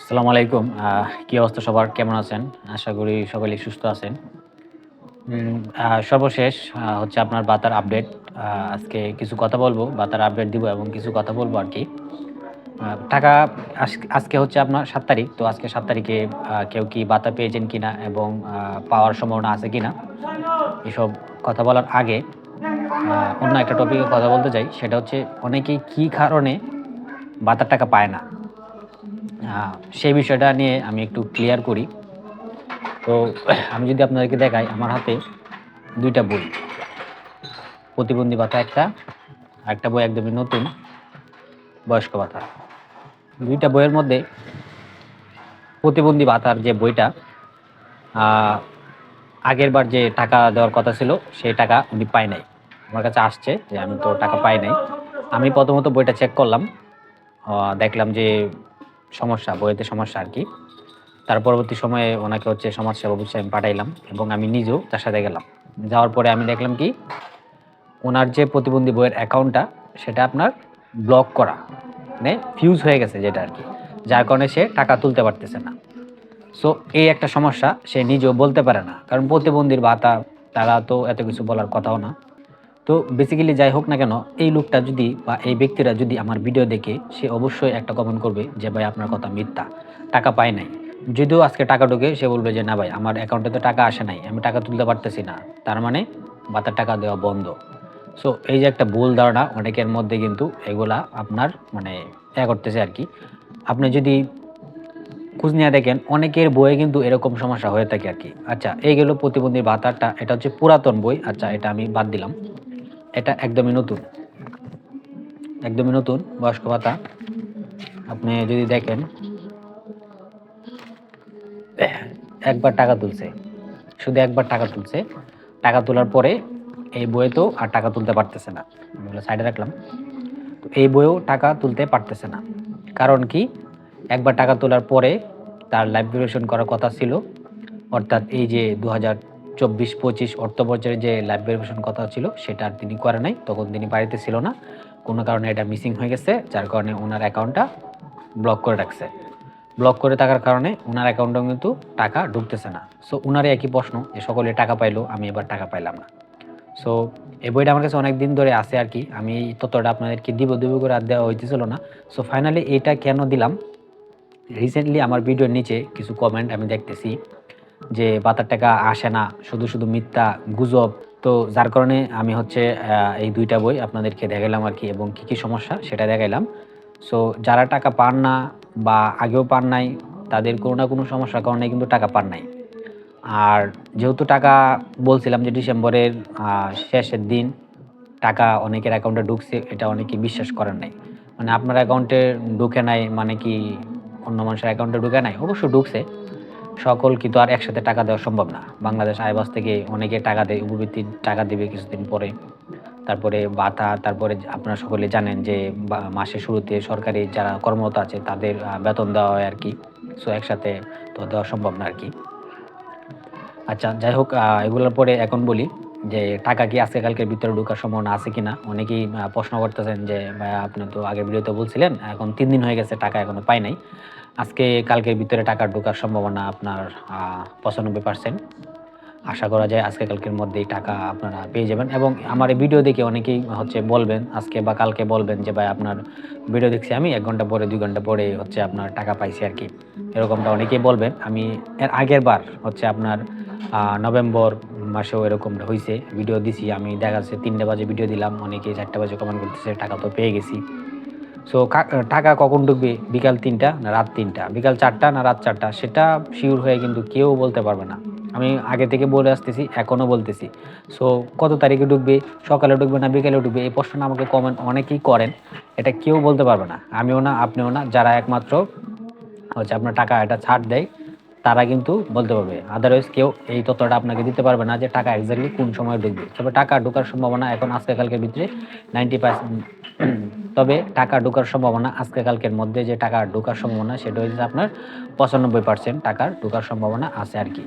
আসসালামু আলাইকুম। কি অবস্থা সবার? কেমন আছেন? আশা করি সকলেই সুস্থ আছেন। সর্বশেষ হচ্ছে আপনার বাতার আপডেট। আজকে কিছু কথা বলব, বাতার আপডেট দিব এবং কিছু কথা বলব আর কি। টাকা আজ- আজকে হচ্ছে আপনার সাত তারিখ, তো আজকে সাত তারিখে কেউ কি বাতা পেয়েছেন কি না এবং পাওয়ার সম্ভাবনা আছে কি না এসব কথা বলার আগে অন্য একটা টপিকে কথা বলতে চাই সেটা হচ্ছে অনেকেই কি কারণে বাতার টাকা পায় না? সেই বিষয়টা নিয়ে আমি একটু ক্লিয়ার করি। তো আমি যদি আপনাদেরকে দেখাই, আমার হাতে দুইটা বই। প্রতিবন্ধী ভাতা একটা একটা বই একদমই নতুন, বয়স্ক ভাতা। দুইটা বইয়ের মধ্যে প্রতিবন্ধী ভাতার যে বইটা আগের বার যে টাকা দেওয়ার কথা ছিল, সেই টাকা উনি পায় নাই। আমার কাছে আসছে যে আমি তো টাকা পাই নাই। আমি প্রথমত বইটা চেক করলাম। দেখলাম যে সমস্যা বইতে সমস্যা আর কি। তার পরবর্তী সময়ে ওনাকে হচ্ছে সমাজসেবা বুঝে আমি পাঠাইলাম এবং আমি নিজেও তার সাথে গেলাম। যাওয়ার পরে আমি দেখলাম কি, ওনার যে প্রতিবন্ধী বইয়ের অ্যাকাউন্টটা সেটা আপনার ব্লক করা মানে ফিউজ হয়ে গেছে যেটা আর কি, যার কারণে সে টাকা তুলতে পারতেছে না। সো এই একটা সমস্যা সে নিজেও বলতে পারে না, কারণ প্রতিবন্ধীর ভাতা, তারা তো এত কিছু বলার কথাও না। তো বেসিক্যালি যাই হোক না কেন, এই লোকটা যদি বা এই ব্যক্তিরা যদি আমার ভিডিও দেখে, সে অবশ্যই একটা কমেন্ট করবে যে, ভাই, আপনার কথা মিথ্যা, টাকা পায় নাই। যদিও আজকে টাকা ঢোকে, সে বলবে যে, না ভাই, আমার অ্যাকাউন্টে তো টাকা আসে নাই, আমি টাকা তুলতে পারতেছি না। তার মানে বাতার টাকা দেওয়া বন্ধ। সো এই যে একটা ভুল ধারণা, অনেকের মধ্যে কিন্তু এগুলা আপনার মানে এ করতেছে আর কি আপনি যদি খোঁজ নিয়ে দেখেন, অনেকের বইয়ে কিন্তু এরকম সমস্যা হয়ে থাকে আর কি আচ্ছা এই গেল প্রতিবন্ধীর ভাতারটা এটা হচ্ছে পুরাতন বই। আচ্ছা এটা আমি বাদ দিলাম। এটা একদমই নতুন। একদমই নতুন বয়স্ক ভাতা। আপনি যদি দেখেন, একবার টাকা তুলছে, শুধু একবার টাকা তুলছে, টাকা তোলার পরে এই বইয়ে তো আর টাকা তুলতে পারতেছে না। সাইডে রাখলাম। তো এই বইয়েও টাকা তুলতে পারতেছে না। কারণ কি? একবার টাকা তোলার পরে তার লাইফ ভেরিফিকেশন করার কথা ছিল। অর্থাৎ এই যে দু হাজার চব্বিশ, পঁচিশ অর্থ বছরের যে লাইফ ভেরিফিকেশন কথা ছিল, সেটা আর তিনি করে নাই। তখন তিনি বাড়িতে ছিল না। কোনো কারণে এটা মিসিং হয়ে গেছে, যার কারণে ওনার অ্যাকাউন্টটা ব্লক করে রাখছে। ব্লক করে থাকার কারণে ওনার অ্যাকাউন্টেও কিন্তু টাকা ঢুকতেছে না। সো ওনারই একই প্রশ্ন, যে সকলে টাকা পাইলো, আমি এবার টাকা পাইলাম না। সো এই বইটা আমার কাছে অনেক দিন ধরে আছে আর কি। আমি এই তথ্যটা আপনাদেরকে দিব দিব করে আর দেওয়া হইতেছিল না। সো ফাইনালি এইটা কেন দিলাম? রিসেন্টলি আমার ভিডিওর নিচে কিছু কমেন্ট আমি দেখতেছি। যে বাতার টাকা আসে না, শুধু শুধু মিথ্যা গুজব। তো যার কারণে আমি হচ্ছে এই দুইটা বই আপনাদেরকে দেখাইলাম আর কি, এবং কী কী সমস্যা সেটা দেখাইলাম। সো যারা টাকা পান না বা আগেও পান নাই, তাদের কোনো না কোনো সমস্যার কারণে কিন্তু টাকা পান নাই। আর যেহেতু টাকা বলছিলাম যে ডিসেম্বরের শেষের দিন টাকা অনেকের অ্যাকাউন্টে ঢুকছে, এটা অনেকে বিশ্বাস করেন নাই। মানে আপনার অ্যাকাউন্টে ঢুকে নাই মানে কি অন্য মানুষের অ্যাকাউন্টে ঢুকে নাই? অবশ্য ঢুকছে। সকল কিন্তু আর একসাথে টাকা দেওয়া সম্ভব না। বাংলাদেশ আইবাস থেকে অনেকে টাকা দেয়, উপবৃত্তি টাকা দেবে কিছুদিন পরে। তারপরে ভাতা, তারপরে আপনারা সকলে জানেন যে মাসের শুরুতে সরকারি যারা কর্মরত আছে, তাদের বেতন দেওয়া হয় আর কি সো একসাথে তো দেওয়া সম্ভব না আর কি আচ্ছা যাই হোক এগুলোর পরে এখন বলি। যে টাকা কি আজকে কালকের ভিতরে ঢোকার সম্ভাবনা আছে কিনা? অনেকেই প্রশ্ন করতেছেন যে আপনি তো আগের ভিডিওতে বলছিলেন, এখন তিন দিন হয়ে গেছে টাকা এখনও পাই নাই। আজকে কালকের ভিতরে টাকা ঢোকার সম্ভাবনা আপনার পঁচানব্বই পার্সেন্ট আশা করা যায় আজকে কালকের মধ্যেই টাকা আপনারা পেয়ে যাবেন। এবং আমার এই ভিডিও দেখে অনেকেই হচ্ছে বলবেন, আজকে বা কালকে বলবেন যে, ভাই, আপনার ভিডিও দেখছি আমি, এক ঘণ্টা পরে, দুই ঘণ্টা পরে হচ্ছে আপনার টাকা পাইছি আর কি। এরকমটা অনেকেই বলবেন। আমি এর আগের বার হচ্ছে আপনার নভেম্বর মাসেও এরকমটা হয়েছে ভিডিও দিছি, আমি দেখা যাচ্ছে তিনটে বাজে ভিডিও দিলাম, অনেকে চারটে বাজে কমেন্ট করতেছে, টাকা তো পেয়ে গেছি। সো টাকা কখন ঢুকবে? বিকাল তিনটা না রাত তিনটা? বিকাল চারটা না রাত চারটা? সেটা শিওর হয়ে কিন্তু কেউ বলতে পারবে না। আমি আগে থেকে বলে আসতেছি, এখনও বলতেছি। সো কত তারিখে ঢুকবে? সকালে ঢুকবে না বিকালে ঢুকবে? এই প্রশ্নটা আমাকে কমেন্ট অনেকেই করেন, এটা কেউ বলতে পারবে না। আমিও না, আপনিও না, যারা একমাত্র হচ্ছে আপনার টাকা এটা ছাড় দেয় তারা কিন্তু বলতে পারবে আদারওয়াইজ কেউ এই তথ্যটা আপনাকে দিতে পারবে না যে টাকা এক্স্যাক্টলি কোন সময় ঢুকবে। তবে টাকা ঢোকার সম্ভাবনা এখন আজকে কালকের ভিতরে নাইনটি তবে টাকা ঢোকার সম্ভাবনা আজকে কালকের মধ্যে যে টাকা ঢোকার সম্ভাবনা, সেটা হচ্ছে আপনার পঁচানব্বই পার্সেন্ট টাকার ঢোকার সম্ভাবনা আছে আর কি।